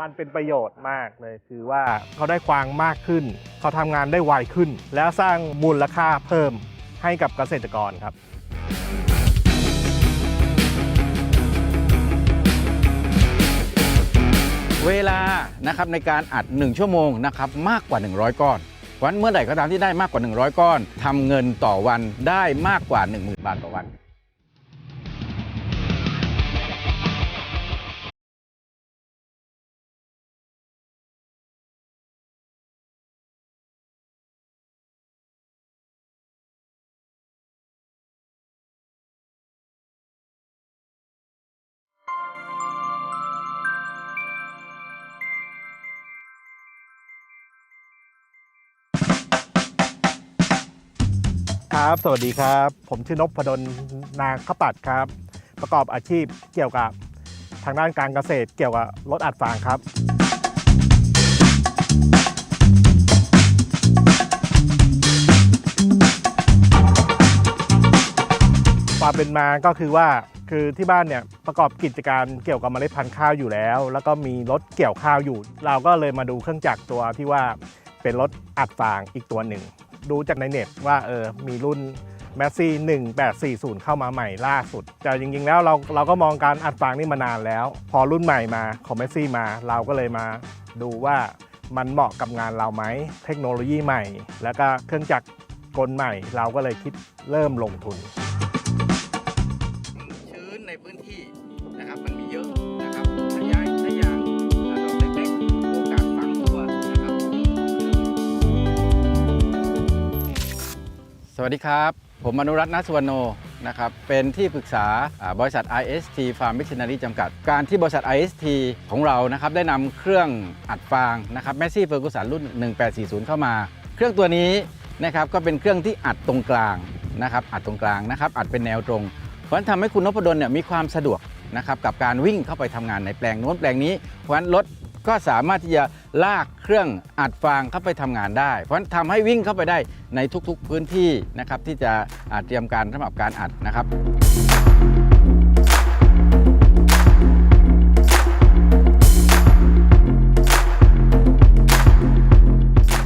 มันเป็นประโยชน์มากเลยคือว่าเขาได้กวางมากขึ้น เขาทำงานได้ไวขึ้น แล้วสร้างมูลค่าเพิ่มให้กับเกษตรกรครับ เวลานะครับในการอัด 1 ชั่วโมงนะครับมากกว่า 100 ก้อน วันเมื่อไหร่ก็ตามที่ได้มากกว่า 100 ก้อนทำเงินต่อวันได้มากกว่า 10,000 บาทต่อวัน ครับ สวัสดีครับ ผมชื่อนพดลนางขปัดครับ ประกอบอาชีพเกี่ยวกับทางด้านการเกษตรเกี่ยวกับรถอัดฟางครับ ความเป็นมาก็คือว่าคือที่บ้านเนี่ยประกอบกิจการเกี่ยวกับเมล็ดพันธุ์ข้าวอยู่แล้ว แล้วก็มีรถเกี่ยวข้าวอยู่ เราก็เลยมาดูเครื่องจักรตัวที่ว่าเป็นรถอัดฟางอีกตัวหนึ่ง ดูจากในเน็ตว่าเออมีรุ่นแมสซี่1840 เข้ามาใหม่ล่าสุด แต่จริงๆ แล้วเราเราก็มองการอัดฟางนี่มานานแล้ว พอรุ่นใหม่มาของแมสซี่มา เราก็เลยมาดูว่ามันเหมาะกับงานเราไหม เทคโนโลยีใหม่ แล้วก็เครื่องจักรกลใหม่ เราก็เลยคิดเริ่มลงทุน สวัสดีครับ ผมอนุรัตน์นัสวรรณโนนะครับ เป็นที่ปรึกษาบริษัท IST Farm Machinery จำกัด การที่บริษัท IST ของเรานะครับได้นำเครื่องอัดฟางนะครับแมสซี่เฟอร์กูสันรุ่น 1840 เข้ามา เครื่องตัวนี้นะครับก็เป็นเครื่องที่อัดตรงกลางนะครับอัดตรงกลางนะครับอัดเป็นแนวตรง เพราะฉะนั้นทำให้คุณนพดลเนี่ยมีความสะดวกนะครับกับการวิ่งเข้าไปทำงานในแปลงโน้นแปลงนี้เพราะฉะนั้นรถ ก็สามารถที่จะลากเครื่องอัดฟางเข้าไปทำงานได้ เพราะฉะนั้นทำให้วิ่งเข้าไปได้ในทุกๆพื้นที่นะครับที่จะเตรียมการสำหรับการอัดนะครับ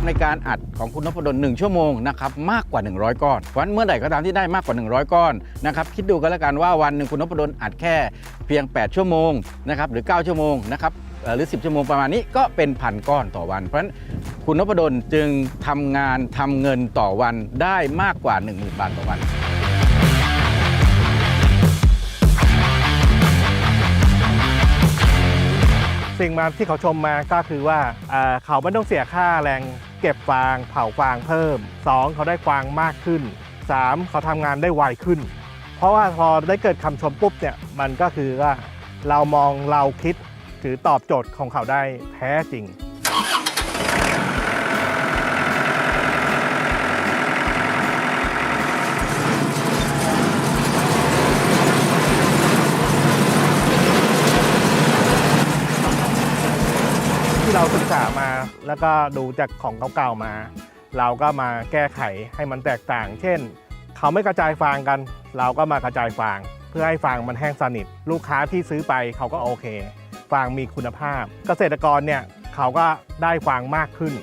ในการอัดของคุณนพดล1ชั่วโมงนะครับมากกว่า 100 ก้อนวันเมื่อไหร่ก็ตามที่ได้มากกว่า 100 ก้อนนะครับคิดดูกันแล้วกันว่าวันหนึ่งคุณนพดลอัดแค่เพียง 8 ชั่วโมงนะครับหรือ 9 ชั่วโมงนะครับ หรือ 10 ชั่วโมงประมาณนี้ก็เป็นพันก้อนต่อวัน เพราะฉะนั้นคุณนพดลจึงทำงานทำเงินต่อวันได้มากกว่า 10,000 บาทต่อวันสิ่งมาที่เขาชมมาก็คือว่าเขาไม่ต้องเสียค่าแรงเก็บฟางเผาฟางเพิ่ม 2 เขาได้ฟางมากขึ้น 3 เขาทำงานได้ไวขึ้น เพราะว่าพอได้เกิดคำชมปุ๊บเนี่ยมันก็คือว่าเรามองเราคิด ถือตอบโจทย์ของเขาได้แท้จริง ที่เราศึกษามาแล้วก็ดูจากของเก่าๆมา เราก็มาแก้ไขให้มันแตกต่าง เช่น เขาไม่กระจายฟางกัน เราก็มากระจายฟาง เพื่อให้ฟางมันแห้งสนิท ลูกค้าที่ซื้อไปเขาก็โอเค ฟางมีคุณภาพ เกษตรกรเนี่ยเขาก็ได้ฟางมากขึ้น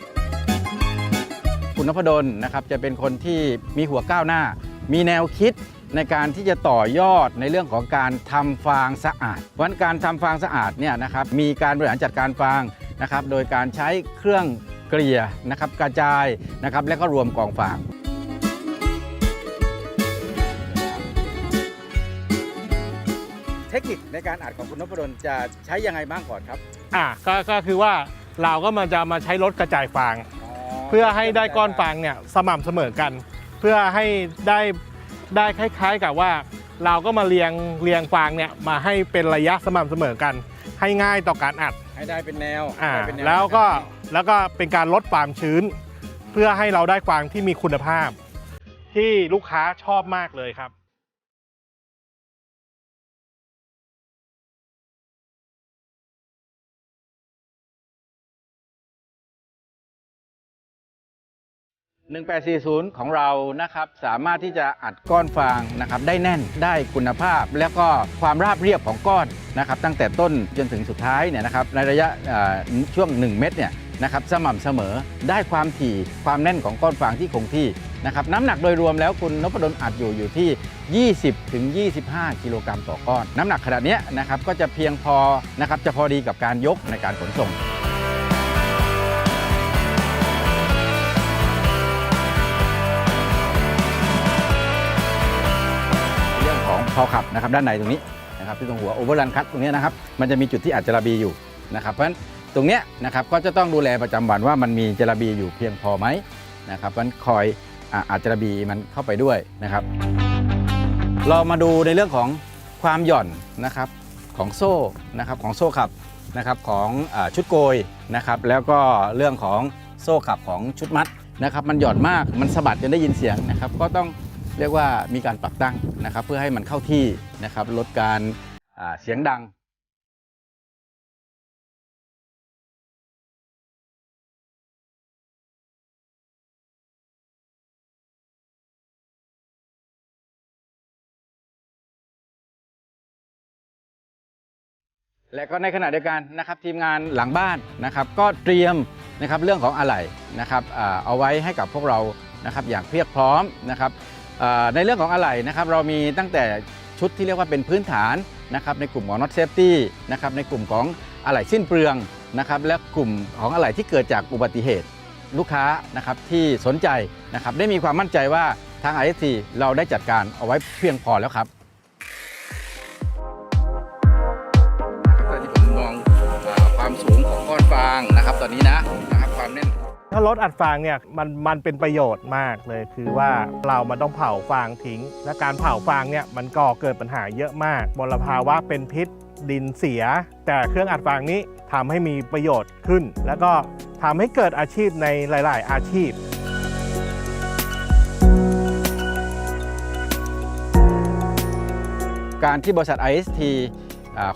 คุณนพดลนะครับจะเป็นคนที่มีหัวก้าวหน้า มีแนวคิดในการที่จะต่อยอดในเรื่องของการทำฟางสะอาดเพราะฉะนั้นการทำฟางสะอาดเนี่ยนะครับมีการบริหารจัดการฟางนะครับ โดยการใช้เครื่องเกลี่ยนะครับกระจายนะครับและก็รวมกองฟาง เทคนิคในการอัดของคุณนพดลจะใช้ยังไงบ้างก่อนครับอะก็ก็คือว่าเราก็มาจะมาใช้รถกระจายฟาง เพื่อให้ได้ก้อนฟางเนี่ยสม่ำเสมอกัน เพื่อให้ได้ได้คล้าย ๆ กับว่า เราก็มาเรียงเรียงฟางเนี่ยมาให้เป็นระยะสม่ำเสมอกัน ให้ง่ายต่อการอัดให้ได้เป็นแนวอ่าให้ได้เป็นนแล้วก็แล้วก็เป็นการลดความชื้น เพื่อให้เราได้ฟางที่มีคุณภาพ ที่ลูกค้าชอบมากเลยครับ 1840 ของเรานะครับสามารถที่จะอัดก้อนฟางนะครับได้แน่นได้คุณภาพ แล้วก็ความราบเรียบของก้อนนะครับตั้งแต่ต้นจนถึงสุดท้ายเนี่ยนะครับในระยะช่วง 1 เม็ดเนี่ยนะครับสม่ำเสมอได้ความถี่ความแน่นของก้อนฟางที่คงที่นะครับน้ำหนักโดยรวมแล้วคุณนพดลอัดอยู่อยู่ที่ 20ถึง25 กิโลกรัมต่อก้อน น้ำหนักขนาดนี้นะครับก็จะเพียงพอนะครับจะพอดีกับการยกในการขนส่ง พอขับนะครับด้านในตรงนี้นะครับที่ตรงหัวโอเวอร์รันคัตตรงเนี้ยนะครับมันจะมีจุดที่อัดจะระบีอยู่นะครับเพราะฉะนั้นตรงเนี้ยนะครับก็จะต้องดูแลประจำวันว่ามันมีจระบีอยู่เพียงพอไหมนะครับเพราะฉะนั้นคอยอะอัดจระบีมันเข้าไปด้วยนะครับ เรามาดูในเรื่องของความหย่อนนะครับของโซ่นะครับของโซ่ขับนะครับของอชุดโกยนะครับแล้วก็เรื่องของโซ่ขับของชุดมัดนะครับมันหย่อนมากมันสะบัดจนได้ยินเสียงนะครับก็ต้อง เรียกว่ามีการปรับตั้งนะครับ เพื่อให้มันเข้าที่นะครับลดการเสียงดังและก็ในขณะเดียวกันนะครับทีมงานหลังบ้านนะครับ ก็เตรียมนะครับเรื่องของอะไหล่นะครับเอาไว้ให้กับพวกเรานะครับอย่างเพียบพร้อมนะครับ ในเรื่องของอะไหล่นะครับเรามีตั้งแต่ชุดที่เรียกว่าเป็นพื้นฐานนะครับในกลุ่มของ not safety นะครับในกลุ่มของอะไหล่สิ้นเปลืองนะครับและกลุ่มของอะไหล่ที่เกิดจากอุบัติเหตุลูกค้านะครับที่สนใจนะครับได้มีความมั่นใจว่าทาง IST เราได้จัดการเอาไว้เพียงพอแล้วครับตอนที่ผมมองความสูงของก้อนฟางนะครับตอนนี้นะนะครับความแน่น ถ้ารถอัดฟางเนี่ยมันมันเป็นประโยชน์มากเลย คือว่าเรามันต้องเผาฟางทิ้ง และการเผาฟางเนี่ยมันก่อเกิดปัญหาเยอะมากมลภาวะเป็นพิษดินเสีย แต่เครื่องอัดฟางนี้ทำให้มีประโยชน์ขึ้น แล้วก็ทำให้เกิดอาชีพในหลาย ๆ อาชีพการที่บริษัท IST อ่า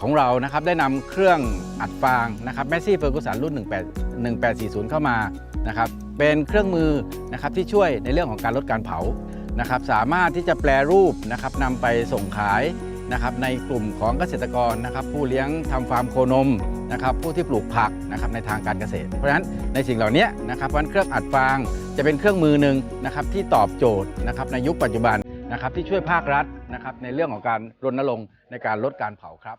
ของเรานะครับได้นำเครื่องอัดฟางนะครับแมสซี่เฟอร์กูสันรุ่น 18 1840 เข้ามานะครับเป็นเครื่องมือนะครับที่ช่วยในเรื่องของการลดการเผานะครับสามารถที่จะแปลรูปนะครับนำไปส่งขายนะครับในกลุ่มของเกษตรกรนะครับผู้เลี้ยงทำฟาร์มโคนมนะครับผู้ที่ปลูกผักนะครับในทางการเกษตร เพราะฉะนั้นในสิ่งเหล่านี้นะครับเพราะฉะนั้นเครื่องอัดฟางจะเป็นเครื่องมือหนึ่งนะครับที่ตอบโจทย์นะครับในยุคปัจจุบันนะครับที่ช่วยภาครัฐนะครับในเรื่องของการรณรงค์ในการลดการเผาครับ